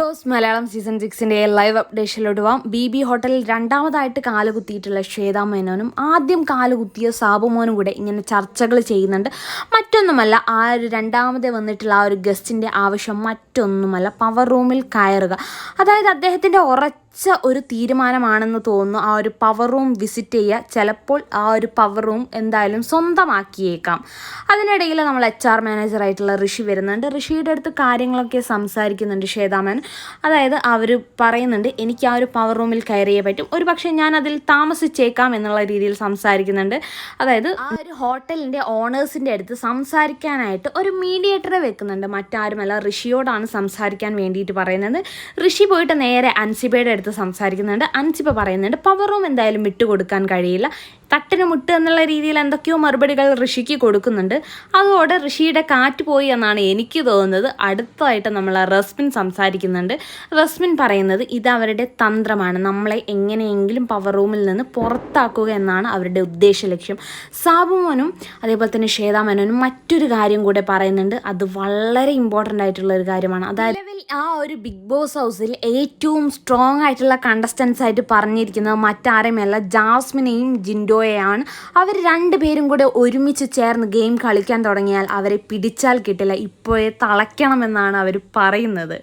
Boss Malayalam season സിക്സിന്റെ live അപ്ഡേഷനിലോട്ട് പോവാം. ബി ബി ഹോട്ടലിൽ രണ്ടാമതായിട്ട് കാൽ കുത്തിയിട്ടുള്ള ശ്വേതാ മേനോനും ആദ്യം കാൽ കുത്തിയ സാബുമോനും കൂടെ ഇങ്ങനെ ചർച്ചകൾ ചെയ്യുന്നുണ്ട്. മറ്റൊന്നുമല്ല ആ ഒരു രണ്ടാമത് വന്നിട്ടുള്ള ആ ഒരു ഗസ്റ്റിന്റെ ആവശ്യം മറ്റൊന്നുമല്ല പവർ റൂമിൽ കയറുക. അതായത് അദ്ദേഹത്തിന്റെ ഉറച്ച ഒരു തീരുമാനമാണെന്ന് തോന്നുന്നു ആ ഒരു പവർ റൂം വിസിറ്റ് ചെയ്യുക. ചിലപ്പോൾ ആ ഒരു പവർ റൂം എന്തായാലും സ്വന്തമാക്കിയേക്കാം. അതിനിടയിൽ നമ്മൾ എച്ച് ആർ മാനേജറായിട്ടുള്ള ഋഷി വരുന്നുണ്ട്. ഋഷിയുടെ അടുത്ത് കാര്യങ്ങളൊക്കെ സംസാരിക്കുന്നുണ്ട് ശ്വേതാമൻ. അതായത് അവർ പറയുന്നുണ്ട് എനിക്ക് ആ ഒരു പവർ റൂമിൽ കയറിയേ പറ്റും. ഒരു പക്ഷേ ഞാൻ അതിൽ താമസിച്ചേക്കാം എന്നുള്ള രീതിയിൽ സംസാരിക്കുന്നുണ്ട്. അതായത് ആ ഒരു ഹോട്ടലിന്റെ ഓണേഴ്സിന്റെ അടുത്ത് സംസാരിക്കാനായിട്ട് ഒരു മീഡിയേറ്ററെ വെക്കുന്നുണ്ട്. മറ്റാരുമല്ല ഋഷിയോടാണ് സംസാരിക്കാൻ വേണ്ടിയിട്ട് പറയുന്നത്. ഋഷി പോയിട്ട് നേരെ അൻസിബയുടെ അടുത്ത് സംസാരിക്കുന്നുണ്ട്. അൻസിപ്പ പറയുന്നുണ്ട്. പവർ റൂം എന്തായാലും വിട്ടുകൊടുക്കാൻ കഴിയില്ല. തട്ടിന് മുട്ട് എന്നുള്ള രീതിയിൽ എന്തൊക്കെയോ മറുപടികൾ ഋഷിക്ക് കൊടുക്കുന്നുണ്ട്. അതോടെ ഋഷിയുടെ കാറ്റ് പോയി എന്നാണ് എനിക്ക് തോന്നുന്നത്. അടുത്തതായിട്ട് നമ്മൾ റസ്മിൻ സംസാരിക്കുന്നുണ്ട്. റസ്മിൻ പറയുന്നത് ഇത് അവരുടെ തന്ത്രമാണ്. നമ്മളെ എങ്ങനെയെങ്കിലും പവർ റൂമിൽ നിന്ന് പുറത്താക്കുക എന്നാണ് അവരുടെ ഉദ്ദേശ ലക്ഷ്യം. സാബുമോനും അതേപോലെ തന്നെ ശ്വേതാമേനോനും മറ്റൊരു കാര്യം കൂടെ പറയുന്നുണ്ട്. അത് വളരെ ഇമ്പോർട്ടന്റ് ആയിട്ടുള്ള ഒരു കാര്യമാണ്. അതായത് ആ ഒരു ബിഗ് ബോസ് ഹൗസിൽ ഏറ്റവും സ്ട്രോങ് ആയിട്ടുള്ള കണ്ടസ്റ്റൻസ് ആയിട്ട് പറഞ്ഞിരിക്കുന്നത് മറ്റാരുമല്ല ജാസ്മിനെയും ജിൻഡോയെയാണ് അവർ രണ്ടുപേരും കൂടെ ഒരുമിച്ച് ചേർന്ന് ഗെയിം കളിക്കാൻ തുടങ്ങിയാൽ അവരെ പിടിച്ചാൽ കിട്ടില്ല. ഇപ്പോഴേ തളയ്ക്കണമെന്നാണ് അവർ പറയുന്നത്.